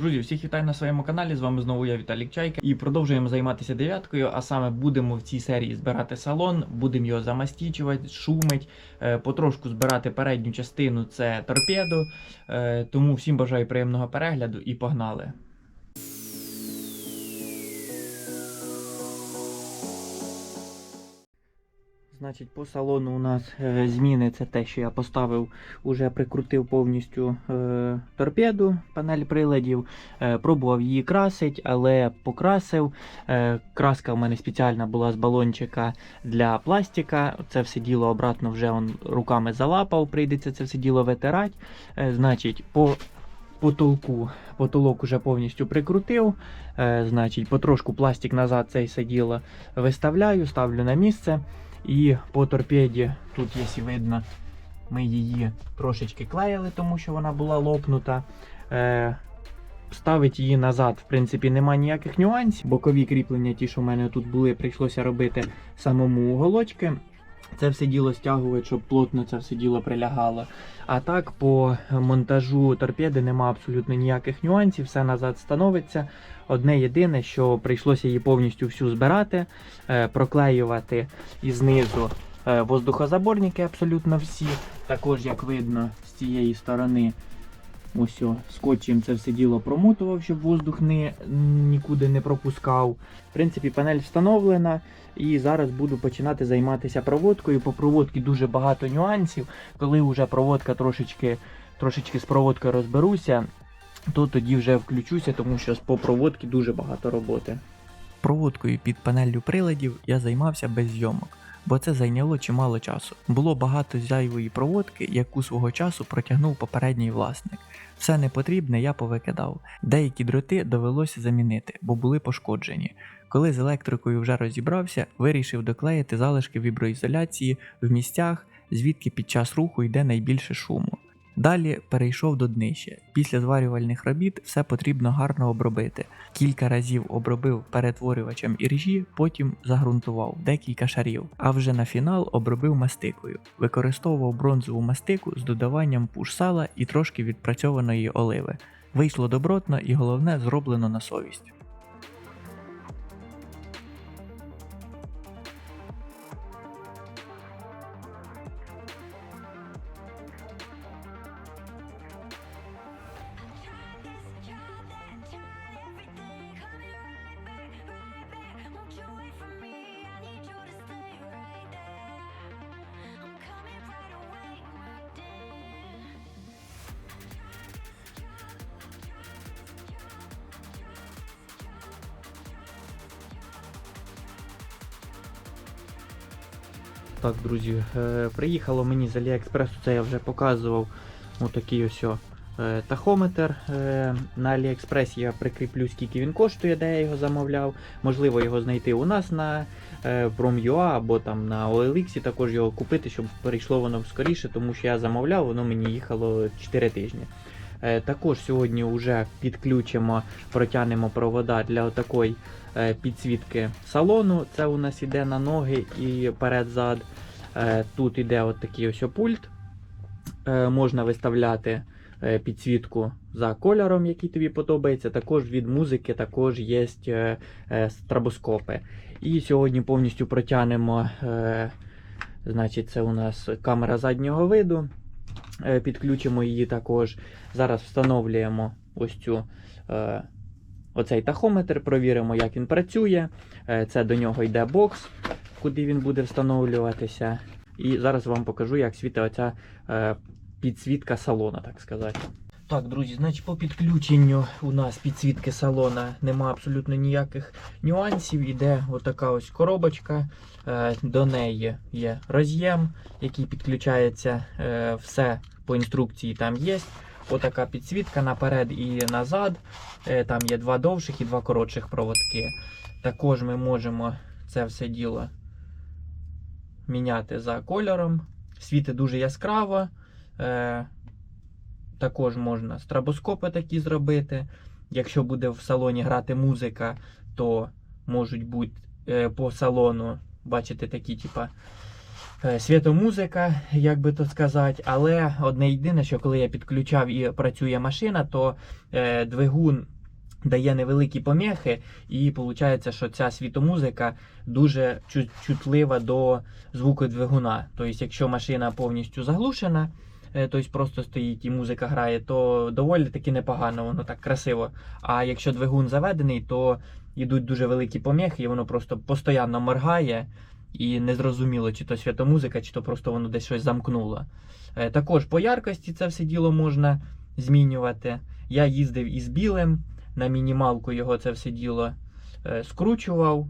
Друзі, всіх вітаю на своєму каналі. З вами знову я Віталік Чайка. І продовжуємо займатися дев'яткою. А саме будемо в цій серії збирати салон, будемо його замастічувати, шумить, е, потрошку збирати передню частину це торпеду. Е, Тому всім бажаю приємного перегляду і погнали. Значить, по салону у нас е, зміни це те, що я поставив, уже прикрутив повністю е, торпеду, панель приладів, е, пробував її красить, але покрасив. Е, краска в мене спеціальна була з балончика для пластика. Це все діло обратно вже он руками залапав, прийдеться це все діло витирати. Е, значить, по потолку, потолок уже повністю прикрутив. Е, значить, потрошку пластик назад це все виставляю, ставлю на місце. І по торпеді, тут, якщо видно, ми її трошечки клеїли, тому що вона була лопнута. Е, Ставити її назад, в принципі, нема ніяких нюансів. Бокові кріплення, ті, що в мене тут були, прийшлося робити самому уголочки. Це все діло стягувати, щоб плотно це все діло прилягало. А так, по монтажу торпеди нема абсолютно ніяких нюансів, все назад становиться. Одне єдине, що прийшлося її повністю всю збирати, е, проклеювати і знизу е, воздухозаборники абсолютно всі. Також, як видно, з цієї сторони ось о, скотчем це все діло промотував, щоб воздух не, нікуди не пропускав. В принципі, панель встановлена. І зараз буду починати займатися проводкою. По проводці дуже багато нюансів. Коли вже проводка трошечки, трошечки з проводкою розберуся, то тоді вже включуся, тому що по проводці дуже багато роботи. Проводкою під панеллю приладів я займався без зйомок, бо це зайняло чимало часу. Було багато зайвої проводки, яку свого часу протягнув попередній власник. Все непотрібне я повикидав. Деякі дроти довелося замінити, бо були пошкоджені. Коли з електрикою вже розібрався, вирішив доклеїти залишки віброізоляції в місцях, звідки під час руху йде найбільше шуму. Далі перейшов до днища. Після зварювальних робіт все потрібно гарно обробити. Кілька разів обробив перетворювачем іржі, потім загрунтував декілька шарів. А вже на фінал обробив мастикою. Використовував бронзову мастику з додаванням пуш сала і трошки відпрацьованої оливи. Вийшло добротно і головне зроблено на совість. Так, друзі, е, приїхало мені з Аліекспресу, це я вже показував. Отакий ось е, тахометр. Е, На Аліекспресі я прикріплю, скільки він коштує, де я його замовляв. Можливо, його знайти у нас на Prom.ua або там на OLX, також його купити, щоб перейшло воно скоріше, тому що я замовляв, воно мені їхало 4 тижні. Також сьогодні вже підключимо, протягнемо провода для отакої е, підсвітки салону. Це у нас іде на ноги і перед-зад. Е, Тут іде от такий ось пульт. Е, Можна виставляти е, підсвітку за кольором, який тобі подобається. Також від музики також є е, е, стробоскопи. І сьогодні повністю протягнемо. е, Значить, це у нас камера заднього виду. Е, Підключимо її також. Зараз встановлюємо ось цю. Оцей тахометр, провіримо, як він працює. Е, Це до нього йде бокс, куди він буде встановлюватися. І зараз вам покажу, як світить оця е, підсвітка салона, так сказати. Так, друзі, значить по підключенню у нас підсвітки салона нема абсолютно ніяких нюансів. Іде отака ось коробочка. Е, До неї є роз'єм, який підключається все по інструкції там є. Отака підсвітка наперед і назад. Е, Там є два довших і два коротших проводки. Також ми можемо це все діло міняти за кольором. Світить дуже яскраво. Е, Також можна стробоскопи такі зробити. Якщо буде в салоні грати музика, то можуть бути е, по салону, бачите, такі, типа, світомузика, як би то сказати. Але одне єдине, що коли я підключав і працює машина, то е, двигун дає невеликі помехи, і виходить, що ця світомузика дуже чутлива до звуку двигуна. Тобто, якщо машина повністю заглушена, е, тобто просто стоїть і музика грає, то доволі таки непогано, воно так красиво. А якщо двигун заведений, то йдуть дуже великі помехи, і воно просто постійно моргає, і незрозуміло, чи то святомузика, чи то просто воно десь щось замкнуло. Е, Також по яркості це все діло можна змінювати. Я їздив із білим, на мінімалку його це все діло е, скручував,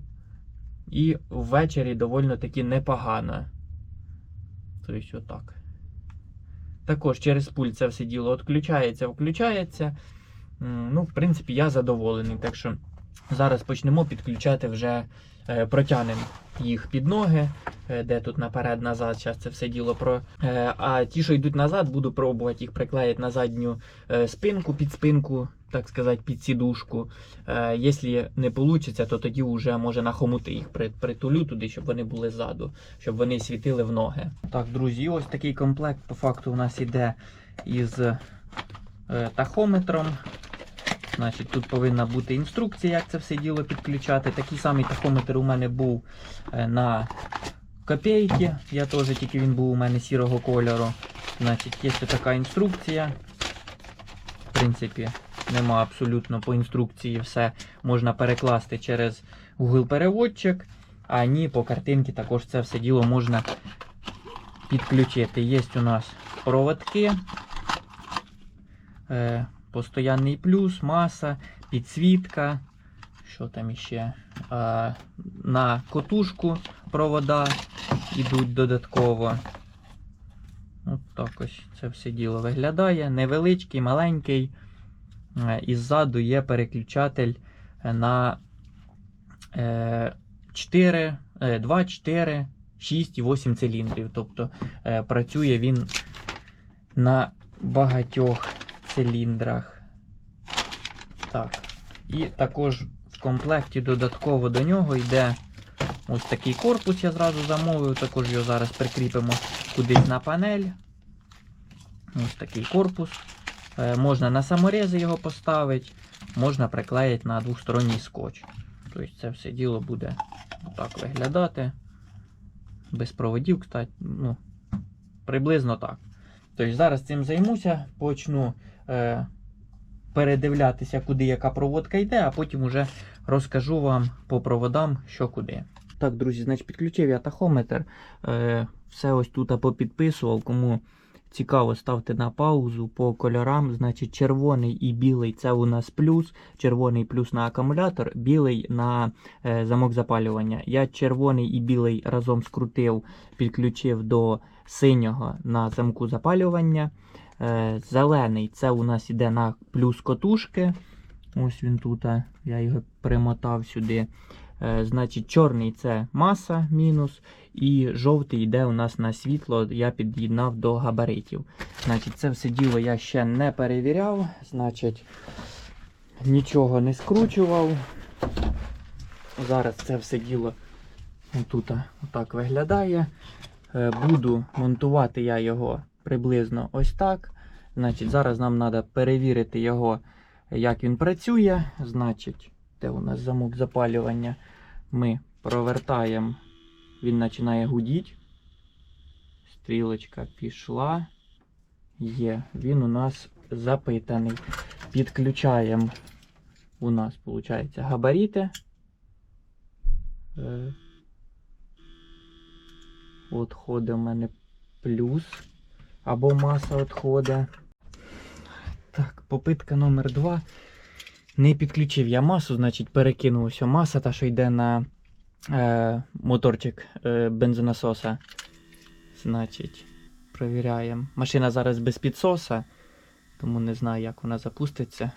і ввечері доволі таки непогано. Тобто, отак. Також через пульт це все діло відключається, включається. Ну, в принципі, я задоволений. Так що зараз почнемо підключати вже протягнемо їх під ноги, е, де тут наперед-назад, зараз це все діло про. Е, а ті, що йдуть назад, буду пробувати їх приклеїти на задню е, спинку, під спинку, так сказати, під сідушку. Е, Якщо не вийде, то тоді вже може на хомути їх притулю туди, щоб вони були ззаду, щоб вони світили в ноги. Так, друзі, ось такий комплект по факту у нас іде із е, тахометром. Значить, тут повинна бути інструкція, як це все діло підключати. Такий самий тахометр у мене був е, на копійки. Я теж тільки він був у мене сірого кольору. Значить, є така інструкція. В принципі, нема абсолютно по інструкції все можна перекласти через Google переводчик, а ні, по картинці також це все діло можна підключити. Є у нас проводки. Постоянний плюс, маса, підсвітка. Що там іще? А, на котушку провода йдуть додатково. От так ось це все діло виглядає. Невеличкий, маленький. І ззаду є переключатель на е, 4, е, 2, 4, 6 і 8 циліндрів. Тобто е, працює він на багатьох циліндрах. Так. І також в комплекті додатково до нього йде ось такий корпус, я зразу замовив, також його зараз прикріпимо кудись на панель. Ось такий корпус. Е, можна на саморези його поставити, можна приклеїти на двосторонній скотч. Тобто це все діло буде так виглядати. Без проводів, кстати, ну, приблизно так. Тобто зараз цим займуся, почну е, передивлятися, куди яка проводка йде, а потім уже розкажу вам по проводам, що куди. Так, друзі, значить, підключив я тахометр. Е, все ось тут попідписував. Кому цікаво, ставте на паузу по кольорам. Значить, червоний і білий це у нас плюс. Червоний плюс на акумулятор, білий на е, замок запалювання. Я червоний і білий разом скрутив, підключив до синього на замку запалювання. Е, Зелений це у нас іде на плюс котушки. Ось він тут, я його примотав сюди. Е, Значить, чорний це маса мінус, і жовтий йде у нас на світло, я під'єднав до габаритів. Значить, це все діло я ще не перевіряв, значить, нічого не скручував. Зараз це все діло отут отак виглядає. Е, Буду монтувати я його приблизно ось так. Значить, зараз нам треба перевірити його, як він працює. Значить, де у нас замок запалювання? Ми провертаємо, він починає гудіти. Стрілочка пішла. Є, він у нас запитаний. Підключаємо. У нас, виходить, габарити. Е, Отходить у мене плюс. Або маса відходить. Так, попитка номер 2. Не підключив я масу, значить перекинув маса, та що йде на е, моторчик е, бензонасоса. Значить, провіряємо. Машина зараз без підсоса, тому не знаю, як вона запуститься.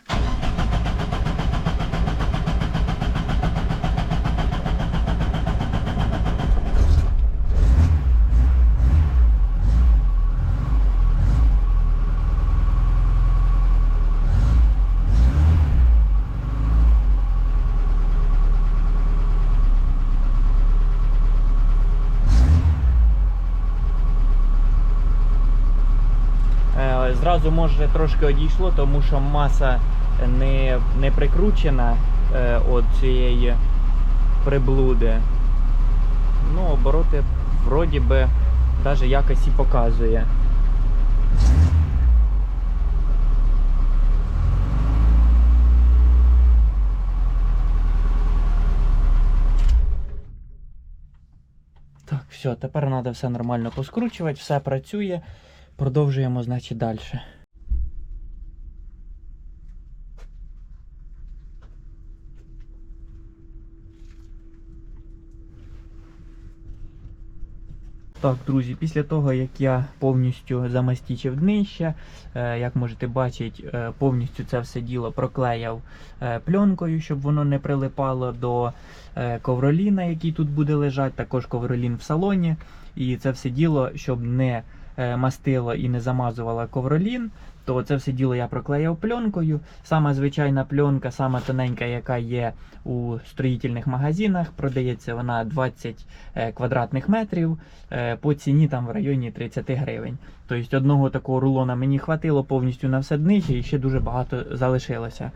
Газу може трошки одійшло, тому що маса не, не прикручена е, от цієї приблуди. Ну, обороти вроді би навіть якось і показує. Так, все, тепер треба все нормально поскручувати, все працює. Продовжуємо, значить, далі. Так, друзі, після того, як я повністю замастічив днище, е, як можете бачити, е, повністю це все діло проклеяв е, пленкою, щоб воно не прилипало до ковроліна, який тут буде лежати, також ковролін в салоні. І це все діло, щоб не мастило і не замазувало ковролін, то це все діло я проклеїв пленкою. Сама звичайна пленка, сама тоненька, яка є у строїтельних магазинах, продається вона 20 е, квадратних метрів е, по ціні там в районі 30 гривень. Тобто одного такого рулона мені хватило повністю на все днище і ще дуже багато залишилося.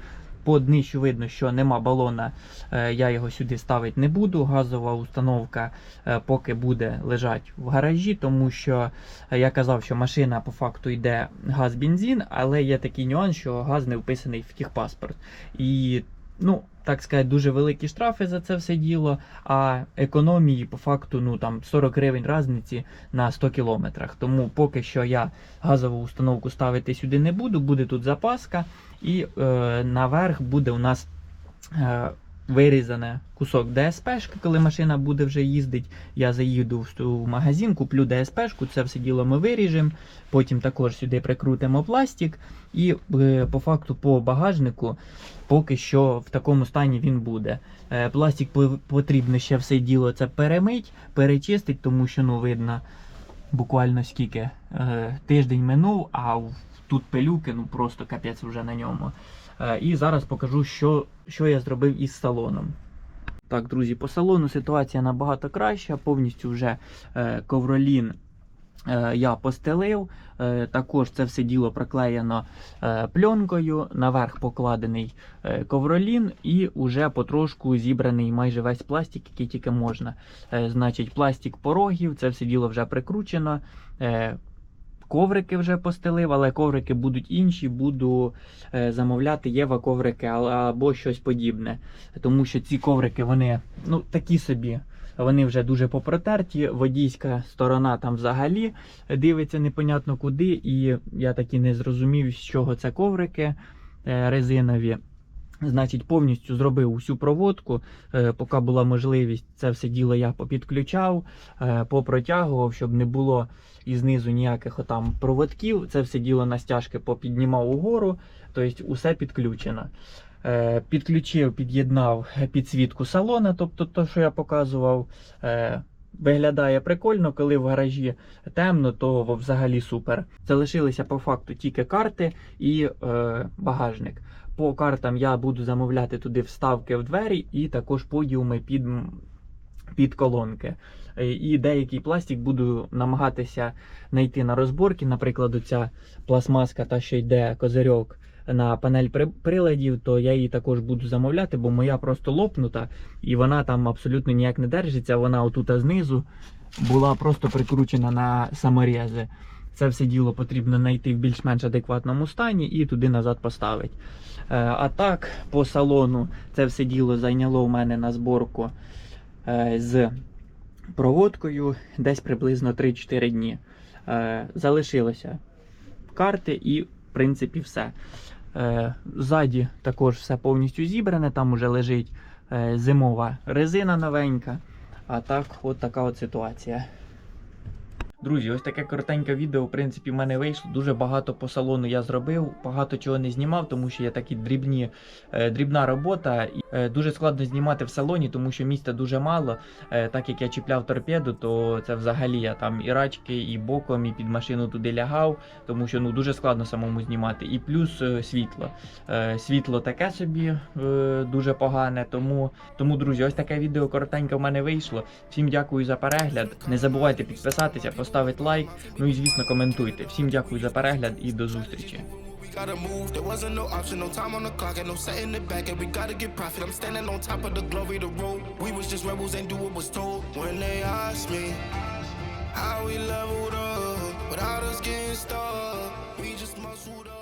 По днищу видно, що нема балона, е, я його сюди ставити не буду. Газова установка е, поки буде лежати в гаражі, тому що е, я казав, що машина по факту йде газ-бензин, але є такий нюанс, що газ не вписаний в техпаспорт. І, ну, так сказати, дуже великі штрафи за це все діло, а економії по факту ну, там 40 гривень різниці на 100 кілометрах. Тому поки що я газову установку ставити сюди не буду, буде тут запаска. І е, наверх буде у нас е, вирізане кусок ДСПшки, коли машина буде вже їздити. Я заїду в, магазин, куплю ДСПшку, це все діло ми виріжемо. Потім також сюди прикрутимо пластик. І е, по факту по багажнику поки що в такому стані він буде. Е, пластик потрібно ще все діло це перемить, перечистить, тому що ну видно буквально скільки е, тиждень минув, а тут пилюки, ну просто капець вже на ньому. Е, і зараз покажу, що, що я зробив із салоном. Так, друзі, по салону ситуація набагато краща. Повністю вже е, ковролін е, я постелив. Також це все діло проклеєно пленкою, наверх покладений ковролін і вже потрошку зібраний майже весь пластик, який тільки можна. Значить, пластик порогів, це все діло вже прикручено. Коврики вже постелив, але коврики будуть інші. Буду е, замовляти Єва коврики або щось подібне. Тому що ці коврики вони ну, такі собі. Вони вже дуже попротерті. Водійська сторона там взагалі дивиться непонятно куди. І я таки не зрозумів, з чого це коврики е, резинові. Значить, повністю зробив усю проводку. Е, поки була можливість, це все діло я попідключав, е, попротягував, щоб не було і знизу ніяких отам проводків. Це все діло на стяжки попіднімав угору, тобто усе підключено. Е, Підключив, під'єднав підсвітку салона, тобто те, що я показував. Е, Виглядає прикольно, коли в гаражі темно, то взагалі супер. Залишилися по факту тільки карти і е, багажник. По картам я буду замовляти туди вставки в двері і також подіуми під, під колонки. Е, І деякий пластик буду намагатися знайти на розборки. Наприклад, оця пластмаска, та що йде козирьок на панель приладів, то я її також буду замовляти, бо моя просто лопнута і вона там абсолютно ніяк не держиться. Вона отут знизу була просто прикручена на саморези. Це все діло потрібно знайти в більш-менш адекватному стані і туди назад поставити. Е, А так, по салону це все діло зайняло у мене на зборку е, з проводкою десь приблизно 3-4 дні. Е, Залишилося карти і, в принципі, все. Ззаді також все повністю зібране, там уже лежить зимова резина новенька. А так, от така от ситуація. Друзі, ось таке коротеньке відео, в принципі, в мене вийшло. Дуже багато по салону я зробив, багато чого не знімав, тому що є такі дрібні, е, дрібна робота. І, е, дуже складно знімати в салоні, тому що місця дуже мало. Е, так як я чіпляв торпеду, то це взагалі я там і рачки, і боком, і під машину туди лягав, тому що ну дуже складно самому знімати. І плюс світло. Світло таке собі дуже погане. Тому, тому, друзі, ось таке відео коротеньке в мене вийшло. Всім дякую за перегляд. Не забувайте підписатися, ставить лайк, ну і звісно коментуйте. Всім дякую за перегляд і до зустрічі. gotta move. There wasn't no option, no time on the clock, and no setting it back. And we gotta get profit. I'm standing on top of the glory, the road. We was just rebels and do what was told. When they asked me how we leveled up, without us getting stuck, we just muscled up.